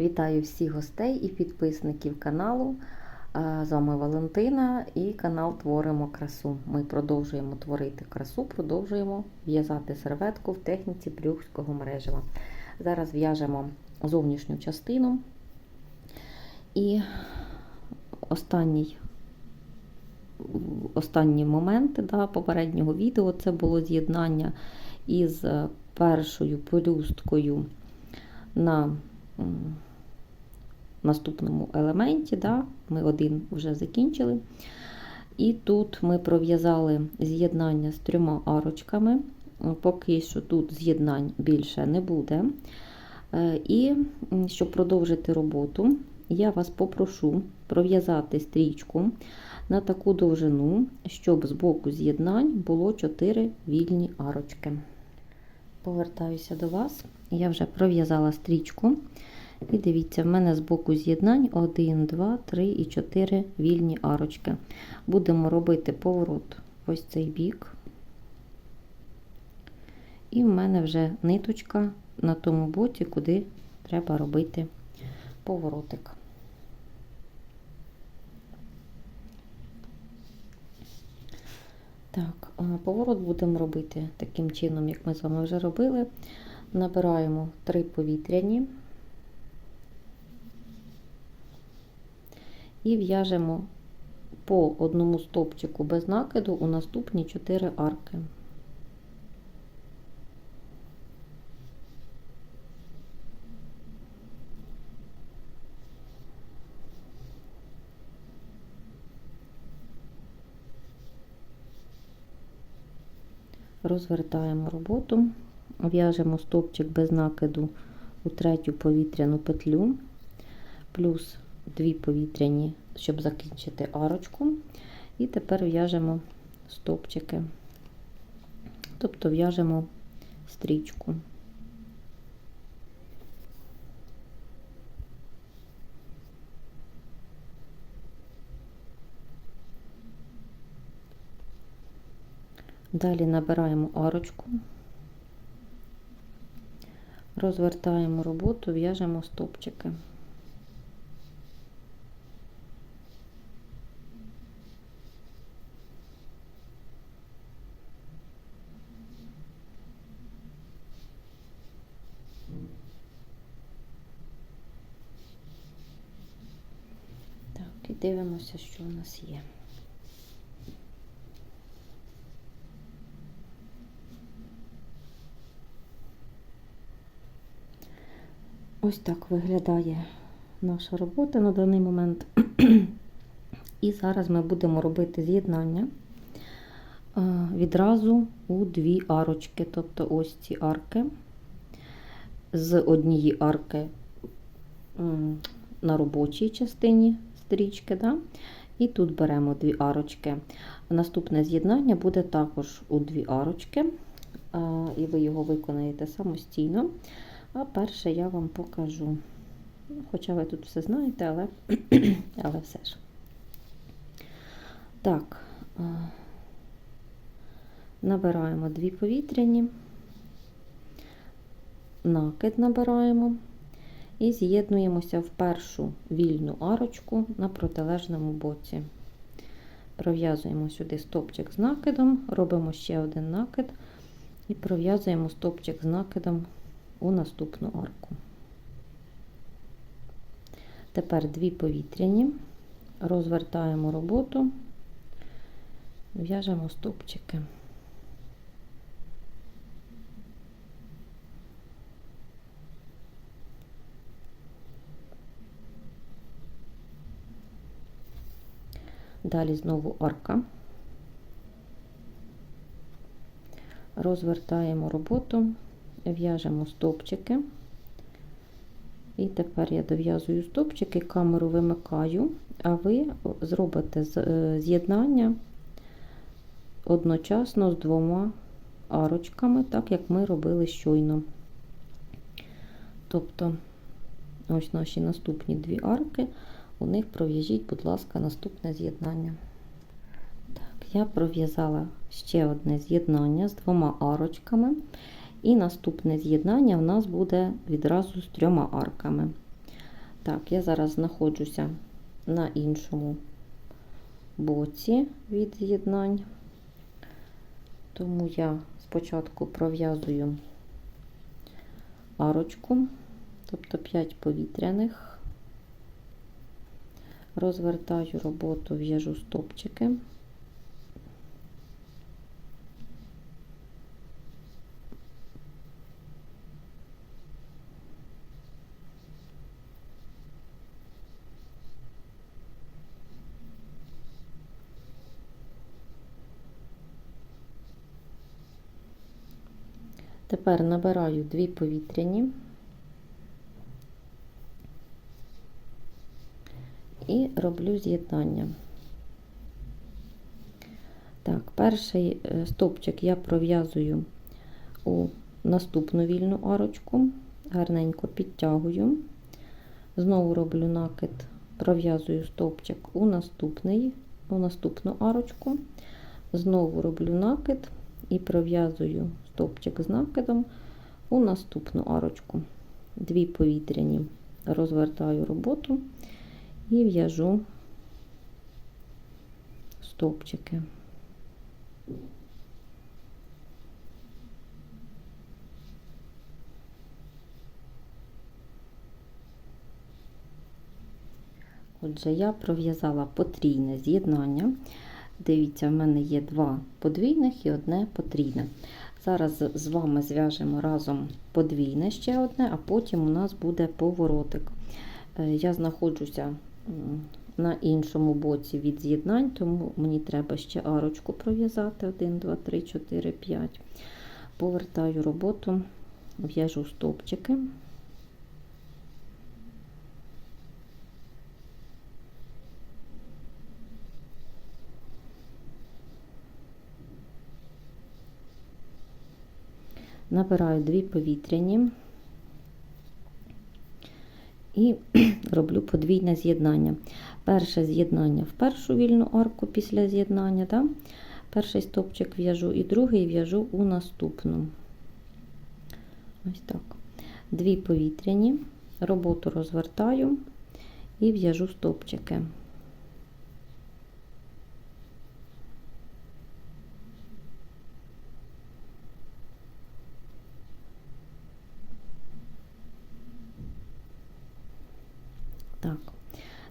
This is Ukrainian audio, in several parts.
Вітаю всіх гостей і підписників каналу. З вами Валентина і канал Творимо красу. Ми продовжуємо творити красу, продовжуємо в'язати серветку в техніці брюхського мережева. Зараз в'яжемо зовнішню частину. І останній, останні моменти да, попереднього відео це було з'єднання із першою пелюсткою на наступному елементі. Да? Ми один вже закінчили. І тут ми пров'язали з'єднання з трьома арочками. Поки що тут з'єднань більше не буде. І щоб продовжити роботу, я вас попрошу пров'язати стрічку на таку довжину, щоб з боку з'єднань було 4 вільні арочки. Повертаюся до вас. Я вже пров'язала стрічку. І дивіться, в мене з боку з'єднань 1, 2, 3 і 4 вільні арочки. Будемо робити поворот ось цей бік. І в мене вже ниточка на тому боці, куди треба робити поворотик. Так, поворот будемо робити таким чином, як ми з вами вже робили. Набираємо 3 повітряні і в'яжемо по одному стовпчику без накиду у наступні 4 арки. Розвертаємо роботу, в'яжемо стовпчик без накиду у третю повітряну петлю, плюс дві повітряні, щоб закінчити арочку. І тепер в'яжемо стовпчики, тобто в'яжемо стрічку. Далі набираємо арочку, розвертаємо роботу, в'яжемо стовпчики. Так, і дивимося, що у нас є. Ось так виглядає наша робота на даний момент. І зараз ми будемо робити з'єднання відразу у дві арочки. Тобто ось ці арки з однієї арки на робочій частині стрічки. Да? І тут беремо дві арочки. Наступне з'єднання буде також у дві арочки, і ви його виконаєте самостійно. А перше я вам покажу. Хоча ви тут все знаєте, але, але все ж. Так, набираємо дві повітряні, накид набираємо і з'єднуємося в першу вільну арочку на протилежному боці. Пров'язуємо сюди стопчик з накидом, робимо ще один накид і пров'язуємо стопчик з накидом у наступну арку. Тепер дві повітряні, розвертаємо роботу, в'яжемо стовпчики. Далі знову арка, розвертаємо роботу, в'яжемо стовпчики. І тепер я дов'язую стовпчики, камеру вимикаю, а ви зробите з'єднання одночасно з двома арочками, так як ми робили щойно. Тобто, ось наші наступні дві арки, у них пров'яжіть, будь ласка, наступне з'єднання. Так, я пров'язала ще одне з'єднання з двома арочками. І наступне з'єднання в нас буде відразу з трьома арками. Так, я зараз знаходжуся на іншому боці від з'єднань, тому я спочатку пров'язую арочку, тобто 5 повітряних, розвертаю роботу, в'яжу стопчики. Тепер набираю дві повітряні і роблю з'єднання. Так, перший е, стовпчик я пров'язую у наступну вільну арочку, гарненько підтягую, знову роблю накид, пров'язую стовпчик у наступний, у наступну арочку, знову роблю накид і пров'язую стовпчик з накидом у наступну арочку. Дві повітряні розвертаю роботу і в'яжу стовпчики. Отже, я пров'язала потрійне з'єднання. Дивіться, в мене є два подвійних і одне потрійне. Зараз з вами зв'яжемо разом подвійне ще одне, а потім у нас буде поворотик. Е, я знаходжуся на іншому боці від з'єднань, тому мені треба ще арочку пров'язати. 1, 2, 3, 4, 5. Повертаю роботу, в'яжу стовпчики. Набираю дві повітряні і роблю подвійне з'єднання. Перше з'єднання в першу вільну арку після з'єднання, да? перший стопчик в'яжу і другий в'яжу у наступну. Ось так. Дві повітряні, роботу розвертаю і в'яжу стопчики.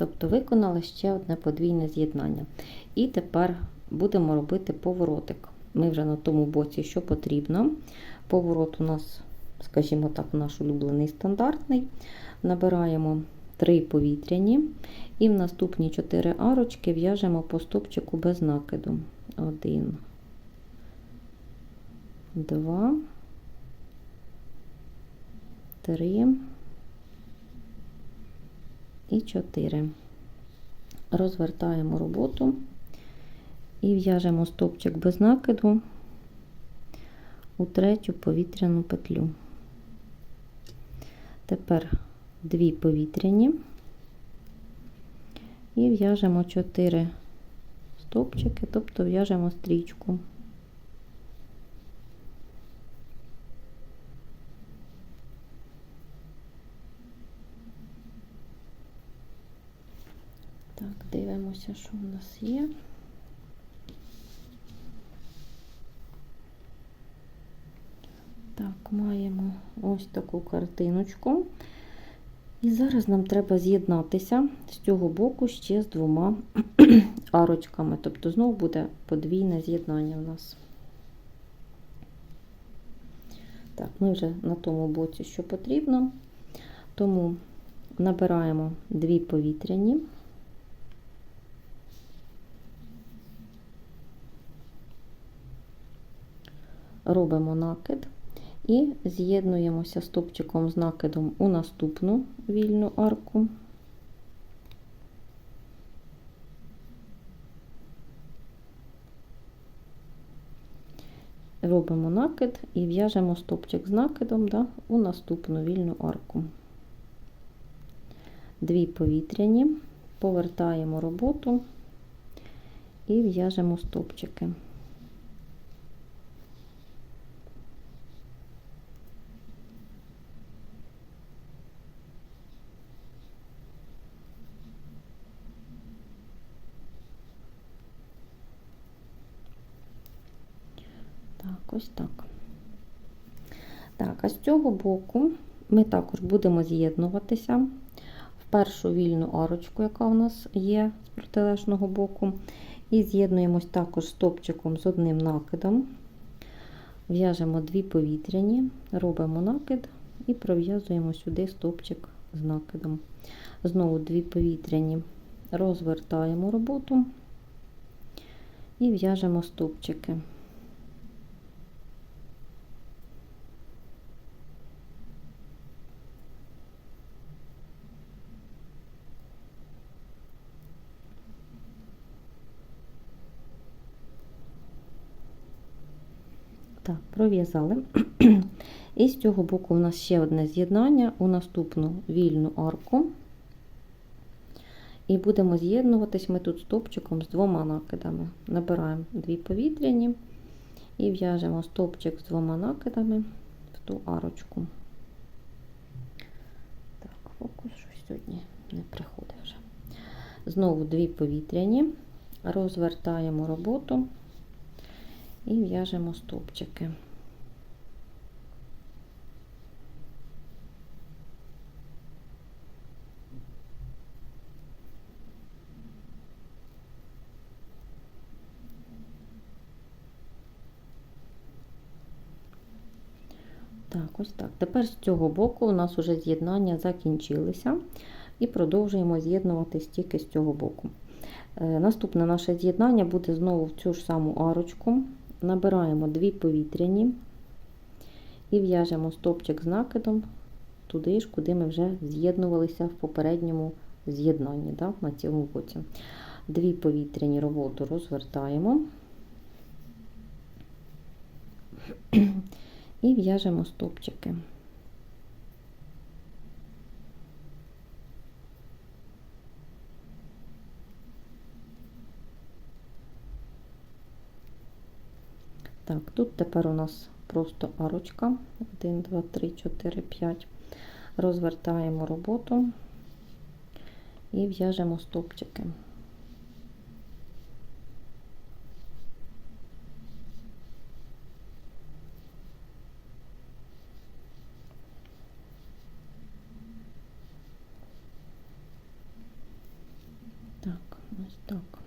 Так, тобто виконали ще одне подвійне з'єднання. І тепер будемо робити поворотик. Ми вже на тому боці, що потрібно. Поворот у нас, скажімо так, наш улюблений стандартний. Набираємо 3 повітряні, і в наступні 4 арочки в'яжемо по стопчику без накиду. 1, 2, 3, і 4. Розвертаємо роботу і в'яжемо стовпчик без накиду у третю повітряну петлю. Тепер дві повітряні і в'яжемо 4 стовпчики, тобто в'яжемо стрічку. Так, дивимося, що в нас є. Так, маємо ось таку картиночку. І зараз нам треба з'єднатися з цього боку ще з двома арочками. Тобто знову буде подвійне з'єднання у нас. Так, ми вже на тому боці, що потрібно, тому набираємо дві повітряні. Робимо накид і з'єднуємося стопчиком з накидом у наступну вільну арку. Робимо накид і в'яжемо стопчик з накидом да, у наступну вільну арку. Дві повітряні, повертаємо роботу і в'яжемо стопчики. Ось так. Так, а з цього боку ми також будемо з'єднуватися в першу вільну арочку, яка у нас є з протилежного боку. І з'єднуємось також стопчиком з одним накидом. В'яжемо дві повітряні, робимо накид і пров'язуємо сюди стопчик з накидом. Знову дві повітряні, розвертаємо роботу і в'яжемо стопчики. Так, пров'язали. І з цього боку у нас ще одне з'єднання у наступну вільну арку. І будемо з'єднуватись ми тут стопчиком з двома накидами. Набираємо дві повітряні і в'яжемо стопчик з двома накидами в ту арочку. Так, фокус щось сьогодні не приходить вже. Знову дві повітряні, розвертаємо роботу і в'яжемо стовпчики. Так, ось так. Тепер з цього боку у нас вже з'єднання закінчилися і продовжуємо з'єднуватись тільки з цього боку. Е, Наступне наше з'єднання буде знову в цю ж саму арочку. Набираємо дві повітряні і в'яжемо стопчик з накидом туди ж, куди ми вже з'єднувалися в попередньому з'єднанні да, на цьому боці. Дві повітряні роботу розвертаємо і в'яжемо стопчики. Так, тут тепер у нас просто арочка. 1, 2, 3, 4, 5. Розвертаємо роботу і в'яжемо стопчики. Так, ось так.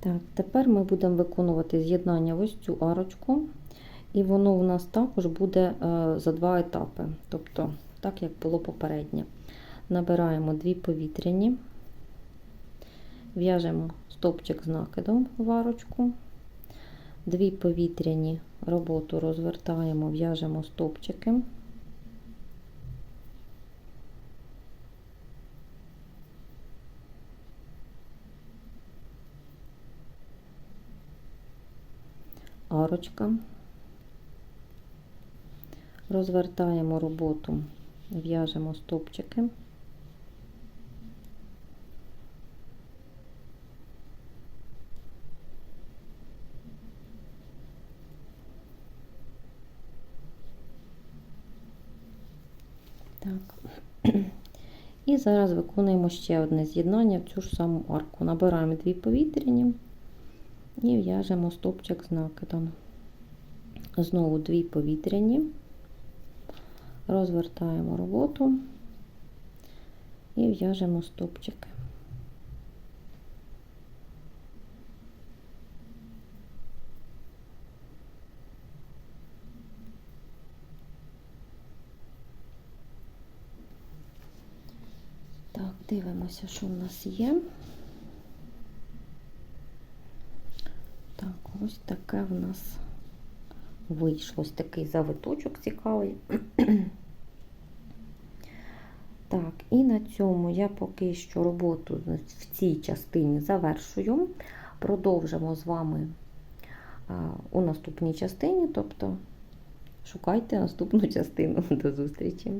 Так, тепер ми будемо виконувати з'єднання в ось цю арочку, і воно у нас також буде е, за два етапи. Тобто, так як було попереднє. Набираємо дві повітряні, в'яжемо стопчик з накидом в арочку, дві повітряні роботу розвертаємо, в'яжемо стопчики. Арочка, розвертаємо роботу, в'яжемо стопчики. Так. І зараз виконуємо ще одне з'єднання в цю ж саму арку. Набираємо дві повітряні і в'яжемо стопчик з накидом. Знову дві повітряні, розвертаємо роботу і в'яжемо стопчики. Так, дивимося, що в нас є. Так, ось таке в нас вийшло ось такий завиточок цікавий. Так, і на цьому я поки що роботу в цій частині завершую. Продовжимо з вами у наступній частині, тобто шукайте наступну частину. До зустрічі!